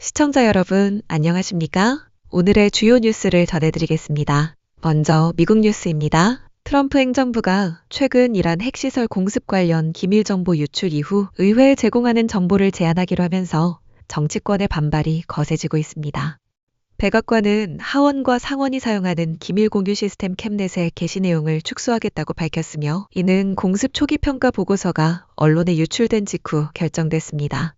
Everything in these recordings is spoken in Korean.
시청자 여러분, 안녕하십니까? 오늘의 주요 뉴스를 전해드리겠습니다. 먼저 미국 뉴스입니다. 트럼프 행정부가 최근 이란 핵시설 공습 관련 기밀 정보 유출 이후 의회에 제공하는 정보를 제한하기로 하면서 정치권의 반발이 거세지고 있습니다. 백악관은 하원과 상원이 사용하는 기밀 공유 시스템 캠넷의 게시 내용을 축소하겠다고 밝혔으며 이는 공습 초기 평가 보고서가 언론에 유출된 직후 결정됐습니다.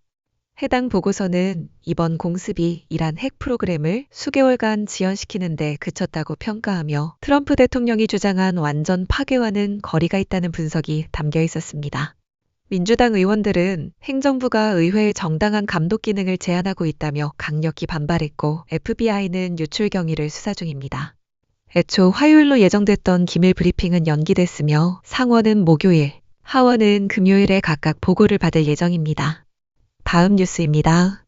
해당 보고서는 이번 공습이 이란 핵 프로그램을 수개월간 지연시키는데 그쳤다고 평가하며 트럼프 대통령이 주장한 완전 파괴와는 거리가 있다는 분석이 담겨 있었습니다. 민주당 의원들은 행정부가 의회의 정당한 감독 기능을 제한하고 있다며 강력히 반발했고 FBI는 유출 경위를 수사 중입니다. 애초 화요일로 예정됐던 기밀 브리핑은 연기됐으며 상원은 목요일, 하원은 금요일에 각각 보고를 받을 예정입니다. 다음 뉴스입니다.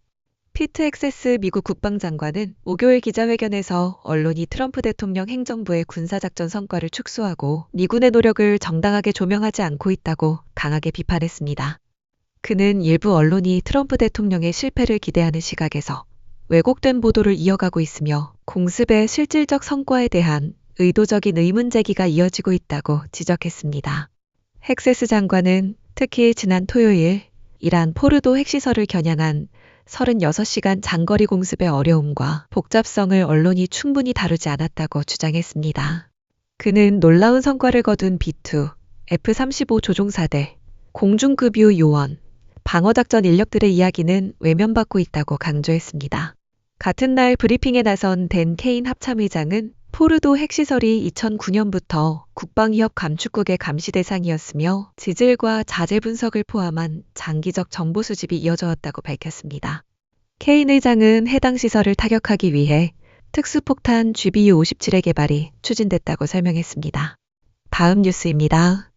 피트 엑세스 미국 국방장관은 목요일 기자회견에서 언론이 트럼프 대통령 행정부의 군사작전 성과를 축소하고 미군의 노력을 정당하게 조명하지 않고 있다고 강하게 비판했습니다. 그는 일부 언론이 트럼프 대통령의 실패를 기대하는 시각에서 왜곡된 보도를 이어가고 있으며 공습의 실질적 성과에 대한 의도적인 의문 제기가 이어지고 있다고 지적했습니다. 헥세스 장관은 특히 지난 토요일 이란 포르도 핵시설을 겨냥한 36시간 장거리 공습의 어려움과 복잡성을 언론이 충분히 다루지 않았다고 주장했습니다. 그는 놀라운 성과를 거둔 B2, F-35 조종사들, 공중급유 요원, 방어작전 인력들의 이야기는 외면받고 있다고 강조했습니다. 같은 날 브리핑에 나선 댄 케인 합참의장은 포르도 핵시설이 2009년부터 국방위협 감축국의 감시 대상이었으며 지질과 자재 분석을 포함한 장기적 정보 수집이 이어져 왔다고 밝혔습니다. 케인 의장은 해당 시설을 타격하기 위해 특수폭탄 GBU-57의 개발이 추진됐다고 설명했습니다. 다음 뉴스입니다.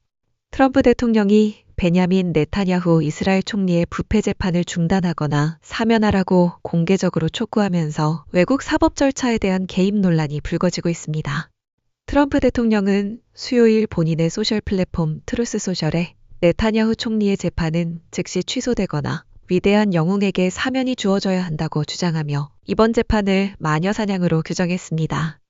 트럼프 대통령이 베냐민 네타냐후 이스라엘 총리의 부패 재판을 중단하거나 사면하라고 공개적으로 촉구하면서 외국 사법 절차에 대한 개입 논란이 불거지고 있습니다. 트럼프 대통령은 수요일 본인의 소셜 플랫폼 트루스 소셜에 네타냐후 총리의 재판은 즉시 취소되거나 위대한 영웅에게 사면이 주어져야 한다고 주장하며 이번 재판을 마녀 사냥으로 규정했습니다.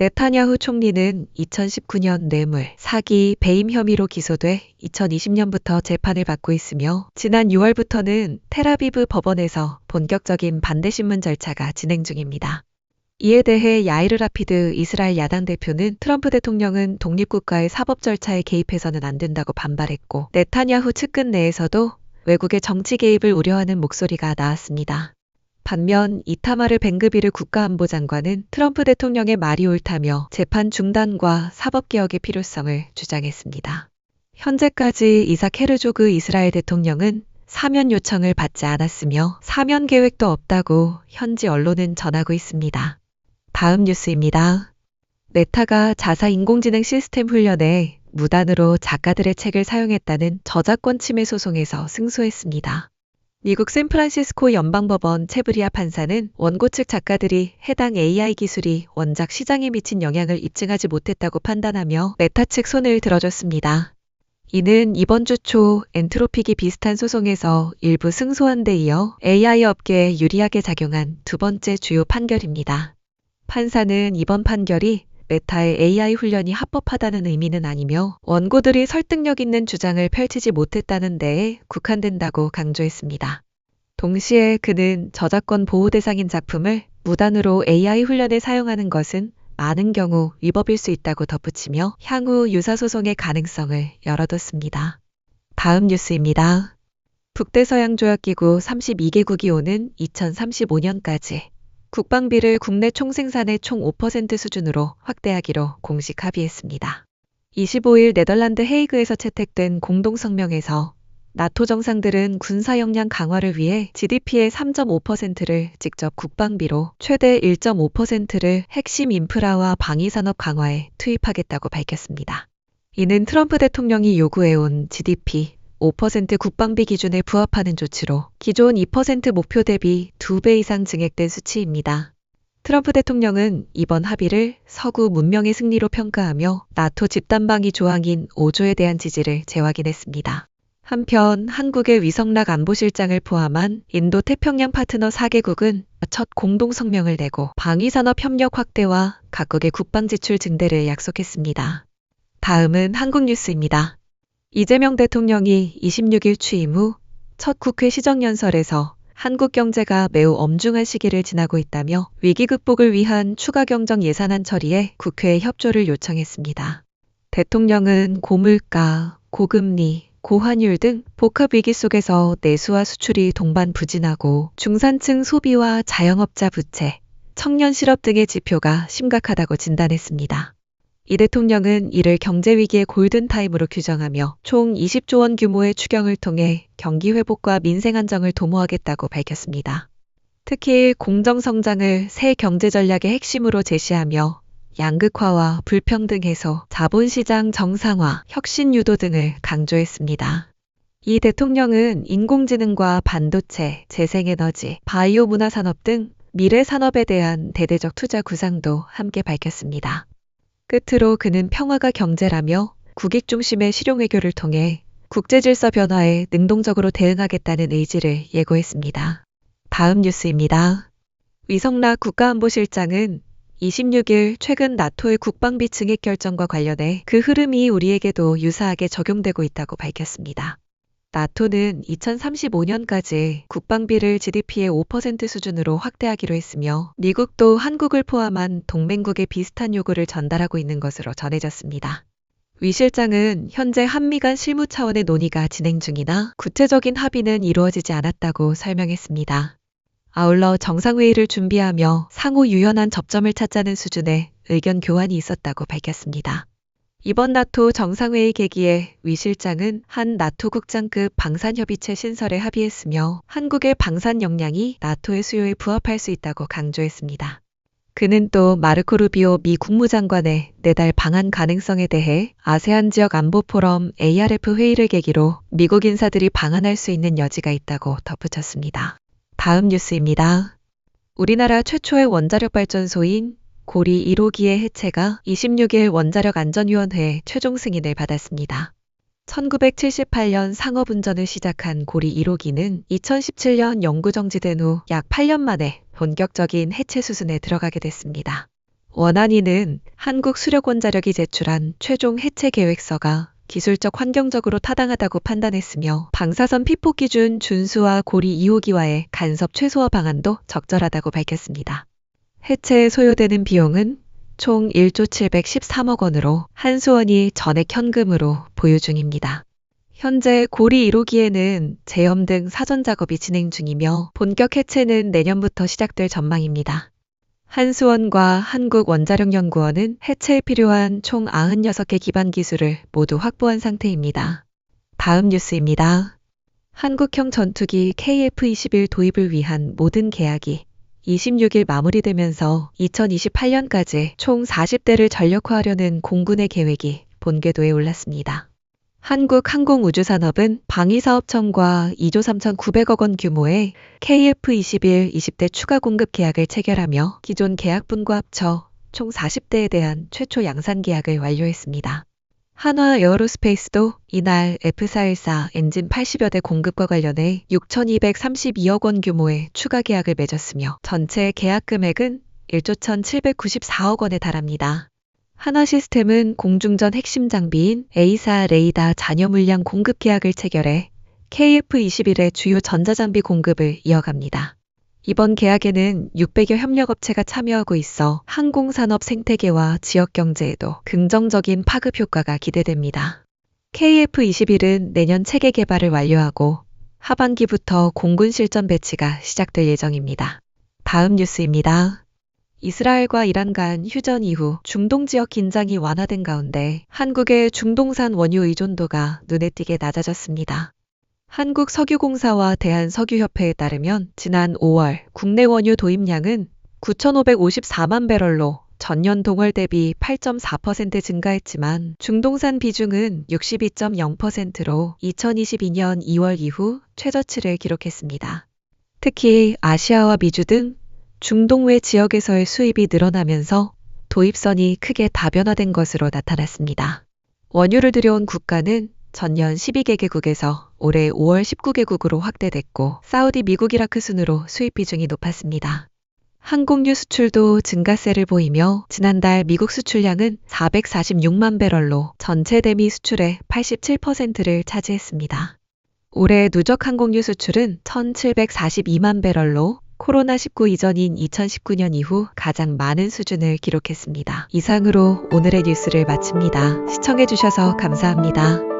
네타냐후 총리는 2019년 뇌물, 사기, 배임 혐의로 기소돼 2020년부터 재판을 받고 있으며 지난 6월부터는 테라비브 법원에서 본격적인 반대 신문 절차가 진행 중입니다. 이에 대해 야이르 라피드 이스라엘 야당 대표는 트럼프 대통령은 독립국가의 사법 절차에 개입해서는 안 된다고 반발했고 네타냐후 측근 내에서도 외국의 정치 개입을 우려하는 목소리가 나왔습니다. 반면 이타마르 벤그비르 국가안보장관은 트럼프 대통령의 말이 옳다며 재판 중단과 사법개혁의 필요성을 주장했습니다. 현재까지 이삭 헤르조그 이스라엘 대통령은 사면 요청을 받지 않았으며 사면 계획도 없다고 현지 언론은 전하고 있습니다. 다음 뉴스입니다. 메타가 자사 인공지능 시스템 훈련에 무단으로 작가들의 책을 사용했다는 저작권 침해 소송에서 승소했습니다. 미국 샌프란시스코 연방법원 체브리아 판사는 원고 측 작가들이 해당 AI 기술이 원작 시장에 미친 영향을 입증하지 못했다고 판단하며 메타 측 손을 들어줬습니다. 이는 이번 주 초 엔트로픽이 비슷한 소송에서 일부 승소한 데 이어 AI 업계에 유리하게 작용한 두 번째 주요 판결입니다. 판사는 이번 판결이 메타의 AI 훈련이 합법하다는 의미는 아니며 원고들이 설득력 있는 주장을 펼치지 못했다는 데에 국한된다고 강조했습니다. 동시에 그는 저작권 보호 대상인 작품을 무단으로 AI 훈련에 사용하는 것은 많은 경우 위법일 수 있다고 덧붙이며 향후 유사소송의 가능성을 열어뒀습니다. 다음 뉴스입니다. 북대서양 조약기구 32개국이 오는 2035년까지 국방비를 국내 총생산의 총 5% 수준으로 확대하기로 공식 합의했습니다. 25일 네덜란드 헤이그에서 채택된 공동성명에서 나토 정상들은 군사 역량 강화를 위해 GDP의 3.5%를 직접 국방비로 최대 1.5%를 핵심 인프라와 방위산업 강화에 투입하겠다고 밝혔습니다. 이는 트럼프 대통령이 요구해온 GDP 5% 국방비 기준에 부합하는 조치로 기존 2% 목표 대비 2배 이상 증액된 수치입니다. 트럼프 대통령은 이번 합의를 서구 문명의 승리로 평가하며 나토 집단방위 조항인 5조에 대한 지지를 재확인했습니다. 한편 한국의 위성락 안보실장을 포함한 인도 태평양 파트너 4개국은 첫 공동 성명을 내고 방위산업 협력 확대와 각국의 국방 지출 증대를 약속했습니다. 다음은 한국 뉴스입니다. 이재명 대통령이 26일 취임 후 첫 국회 시정연설에서 한국 경제가 매우 엄중한 시기를 지나고 있다며 위기 극복을 위한 추가 경정 예산안 처리에 국회에 협조를 요청했습니다. 대통령은 고물가, 고금리, 고환율 등 복합 위기 속에서 내수와 수출이 동반 부진하고 중산층 소비와 자영업자 부채, 청년 실업 등의 지표가 심각하다고 진단했습니다. 이 대통령은 이를 경제 위기의 골든타임으로 규정하며 총 20조 원 규모의 추경을 통해 경기 회복과 민생 안정을 도모하겠다고 밝혔습니다. 특히 공정성장을 새 경제 전략의 핵심으로 제시하며 양극화와 불평등 해소, 자본시장 정상화, 혁신 유도 등을 강조했습니다. 이 대통령은 인공지능과 반도체, 재생에너지, 바이오 문화산업 등 미래 산업에 대한 대대적 투자 구상도 함께 밝혔습니다. 끝으로 그는 평화가 경제라며 국익 중심의 실용 외교를 통해 국제 질서 변화에 능동적으로 대응하겠다는 의지를 예고했습니다. 다음 뉴스입니다. 위성락 국가안보실장은 26일 최근 나토의 국방비 증액 결정과 관련해 그 흐름이 우리에게도 유사하게 적용되고 있다고 밝혔습니다. 나토는 2035년까지 국방비를 GDP의 5% 수준으로 확대하기로 했으며 미국도 한국을 포함한 동맹국에 비슷한 요구를 전달하고 있는 것으로 전해졌습니다. 위 실장은 현재 한미 간 실무 차원의 논의가 진행 중이나 구체적인 합의는 이루어지지 않았다고 설명했습니다. 아울러 정상회의를 준비하며 상호 유연한 접점을 찾자는 수준의 의견 교환이 있었다고 밝혔습니다. 이번 나토 정상회의 계기에 위 실장은 한 나토 국장급 방산협의체 신설에 합의했으며 한국의 방산 역량이 나토의 수요에 부합할 수 있다고 강조했습니다. 그는 또 마르코 루비오 미 국무장관의 내달 방한 가능성에 대해 아세안 지역 안보 포럼 ARF 회의를 계기로 미국 인사들이 방한할 수 있는 여지가 있다고 덧붙였습니다. 다음 뉴스입니다. 우리나라 최초의 원자력 발전소인 고리 1호기의 해체가 26일 원자력 안전위원회 최종 승인을 받았습니다. 1978년 상업운전을 시작한 고리 1호기는 2017년 영구 정지된 후 약 8년 만에 본격적인 해체 수순에 들어가게 됐습니다. 원안위는 한국 수력원자력이 제출한 최종 해체 계획서가 기술적 환경적으로 타당하다고 판단했으며 방사선 피폭 기준 준수와 고리 2호기와의 간섭 최소화 방안도 적절하다고 밝혔습니다. 해체에 소요되는 비용은 총 1조 713억 원으로 한수원이 전액 현금으로 보유 중입니다. 현재 고리 1호기에는 제염 등 사전 작업이 진행 중이며 본격 해체는 내년부터 시작될 전망입니다. 한수원과 한국원자력연구원은 해체에 필요한 총 96개 기반 기술을 모두 확보한 상태입니다. 다음 뉴스입니다. 한국형 전투기 KF-21 도입을 위한 모든 계약이 26일 마무리되면서 2028년까지 총 40대를 전력화하려는 공군의 계획이 본궤도에 올랐습니다. 한국항공우주산업은 방위사업청과 2조 3,900억 원 규모의 KF-21 20대 추가 공급 계약을 체결하며 기존 계약분과 합쳐 총 40대에 대한 최초 양산 계약을 완료했습니다. 한화 에어로스페이스도 이날 F414 엔진 80여 대 공급과 관련해 6,232억 원 규모의 추가 계약을 맺었으며 전체 계약 금액은 1조 1,794억 원에 달합니다. 한화 시스템은 공중전 핵심 장비인 A사 레이다 잔여 물량 공급 계약을 체결해 KF-21의 주요 전자장비 공급을 이어갑니다. 이번 계약에는 600여 협력업체가 참여하고 있어 항공산업 생태계와 지역 경제에도 긍정적인 파급 효과가 기대됩니다. KF-21은 내년 체계 개발을 완료하고 하반기부터 공군 실전 배치가 시작될 예정입니다. 다음 뉴스입니다. 이스라엘과 이란 간 휴전 이후 중동 지역 긴장이 완화된 가운데 한국의 중동산 원유 의존도가 눈에 띄게 낮아졌습니다. 한국석유공사와 대한석유협회에 따르면 지난 5월 국내 원유 도입량은 9,554만 배럴로 전년 동월 대비 8.4% 증가했지만 중동산 비중은 62.0%로 2022년 2월 이후 최저치를 기록했습니다. 특히 아시아와 미주 등 중동 외 지역에서의 수입이 늘어나면서 도입선이 크게 다변화된 것으로 나타났습니다. 원유를 들여온 국가는 전년 12개국에서 올해 5월 19개국으로 확대됐고 사우디, 미국, 이라크 순으로 수입 비중이 높았습니다. 항공유 수출도 증가세를 보이며 지난달 미국 수출량은 446만 배럴로 전체 대미 수출의 87%를 차지했습니다. 올해 누적 항공유 수출은 1,742만 배럴로 코로나19 이전인 2019년 이후 가장 많은 수준을 기록했습니다. 이상으로 오늘의 뉴스를 마칩니다. 시청해주셔서 감사합니다.